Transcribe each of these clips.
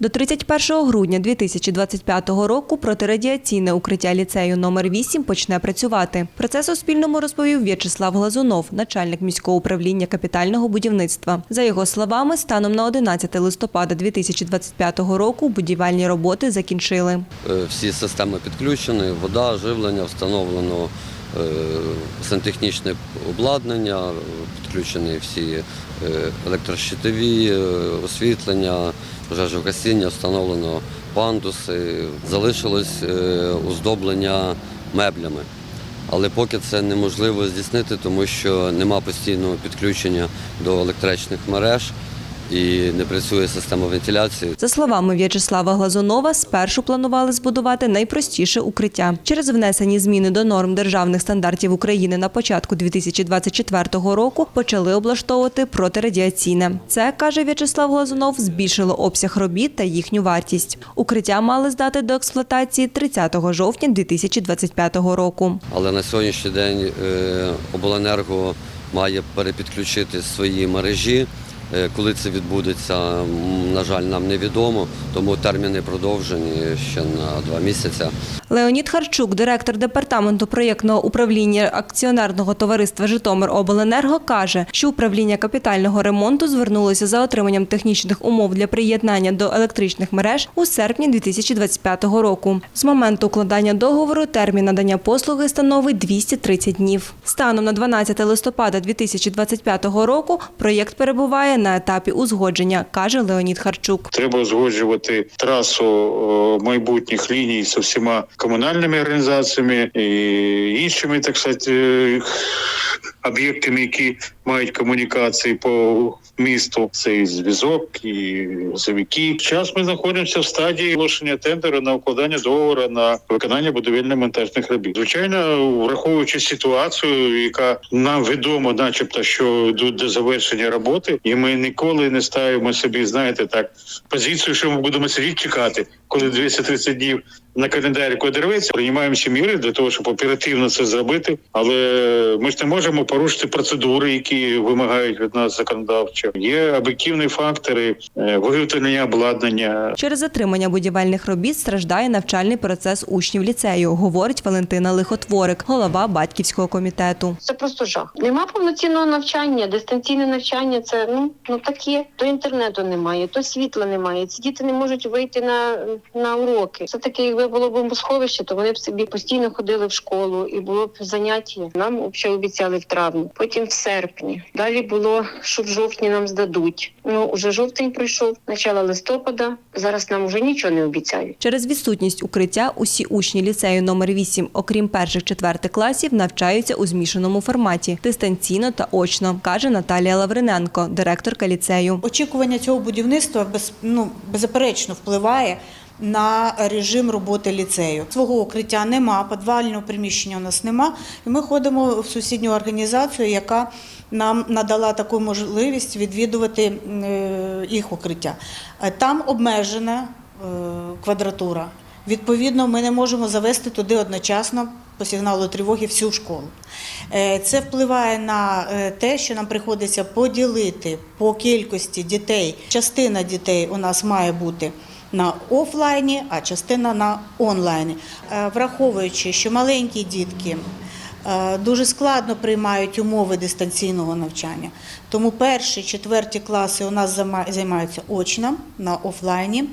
До 31 грудня 2025 року протирадіаційне укриття ліцею номер 8 почне працювати. Про це Суспільному розповів В'ячеслав Глазунов, начальник міського управління капітального будівництва. За його словами, станом на 11 листопада 2025 року будівельні роботи закінчили. Е, Всі системи підключені, вода, живлення, встановлено сантехнічне обладнання, е, підключені всі е, електрощитові, е, освітлення, пожежогасіння, встановлено пандуси, залишилось е, оздоблення меблями. Але поки це неможливо здійснити, тому що нема постійного підключення до електричних мереж і не працює система вентиляції. За словами В'ячеслава Глазунова, спершу планували збудувати найпростіше укриття. Через внесені зміни до норм державних стандартів України на початку 2024 року почали облаштовувати протирадіаційне. Це каже В'ячеслав Глазунов, збільшило обсяг робіт та їхню вартість. Укриття мали здати до експлуатації 30 жовтня 2025 року. Але на сьогоднішній день е, обленерго має перепідключити свої мережі. Е, Коли це відбудеться, на жаль, нам невідомо, тому терміни продовжені ще на два місяці. Леонід Харчук, директор департаменту проєктного управління акціонерного товариства Житомиробленерго, каже, що управління капітального ремонту звернулося за отриманням технічних умов для приєднання до електричних мереж у серпні 2025 року. З моменту укладання договору термін надання послуги становить 230 днів. Станом на 12 листопада 2025 року проєкт перебуває на етапі узгодження, каже Леонід Харчук. Треба узгоджувати трасу е, майбутніх ліній з всіма комунальними організаціями і іншими, так сказати, е, об'єктами, які мають комунікації по місту. Це і зв'язок, і завіки. Зараз ми знаходимося в стадії оголошення тендеру на укладання договору на виконання будівельно-монтажних робіт. Звичайно, враховуючи ситуацію, яка нам відомо, начебто, що йдуть до завершення роботи, і ми ніколи не ставимо собі, знаєте, так позицію, що ми будемо сидіти чекати, коли 230 днів на календарі кодерветься, приймаємо всі міри для того, щоб оперативно це зробити. Але ми ж не можемо порушити процедури, які вимагають від нас законодавчо. Є об'єктивні фактори е, виготовлення обладнання, Через затримання будівельних робіт страждає навчальний процес учнів ліцею, говорить Валентина Лихотворик, голова батьківського комітету. Це просто жах. Нема повноцінного навчання, дистанційне навчання це ну ну таке. То інтернету немає, то світла немає. Ці діти не можуть вийти на, на уроки. Все таки, якби було бомбосховище, то вони б собі постійно ходили в школу і було б заняття. Нам взагалі обіцяли в травні, потім в серпні. Далі було, що в жовтні нам здадуть. Ну уже жовтень пройшов, начало листопада. Зараз нам вже нічого не обіцяють. Через відсутність укриття усі учні ліцею номер 8, окрім перших четвертих класів, навчаються у змішаному форматі дистанційно та очно, каже Наталія Лавриненко, директорка ліцею. Очікування цього будівництва без, ну, беззаперечно впливає на режим роботи ліцею. Свого укриття нема, підвального приміщення у нас нема. І ми ходимо в сусідню організацію, яка нам надала таку можливість відвідувати е, їх укриття. Е, Там обмежена е, квадратура. Відповідно, ми не можемо завести туди одночасно по сигналу тривоги всю школу. Це впливає на те, що нам приходиться поділити по кількості дітей. Частина дітей у нас має бути на офлайні, а частина на онлайні. Е, Враховуючи, що маленькі дітки е, дуже складно приймають умови дистанційного навчання. Тому перші, четверті класи у нас займа- займаються очно на офлайні.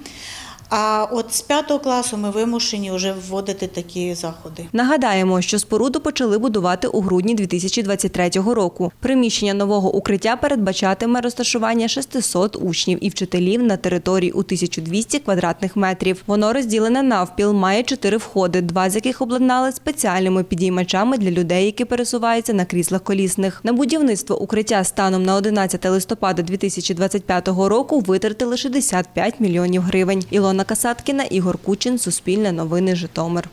А от з п'ятого класу ми вимушені вже вводити такі заходи. Нагадаємо, що споруду почали будувати у грудні 2023 року. Приміщення нового укриття передбачатиме розташування 600 учнів і вчителів на території у 1200 квадратних метрів. Воно розділене навпіл, має чотири входи, два з яких обладнали спеціальними підіймачами для людей, які пересуваються на кріслах колісних. На будівництво укриття станом на 11 листопада 2025 року витратили 65 мільйонів гривень. Ілона Касаткіна, Ігор Кучин, Суспільне новини, Житомир.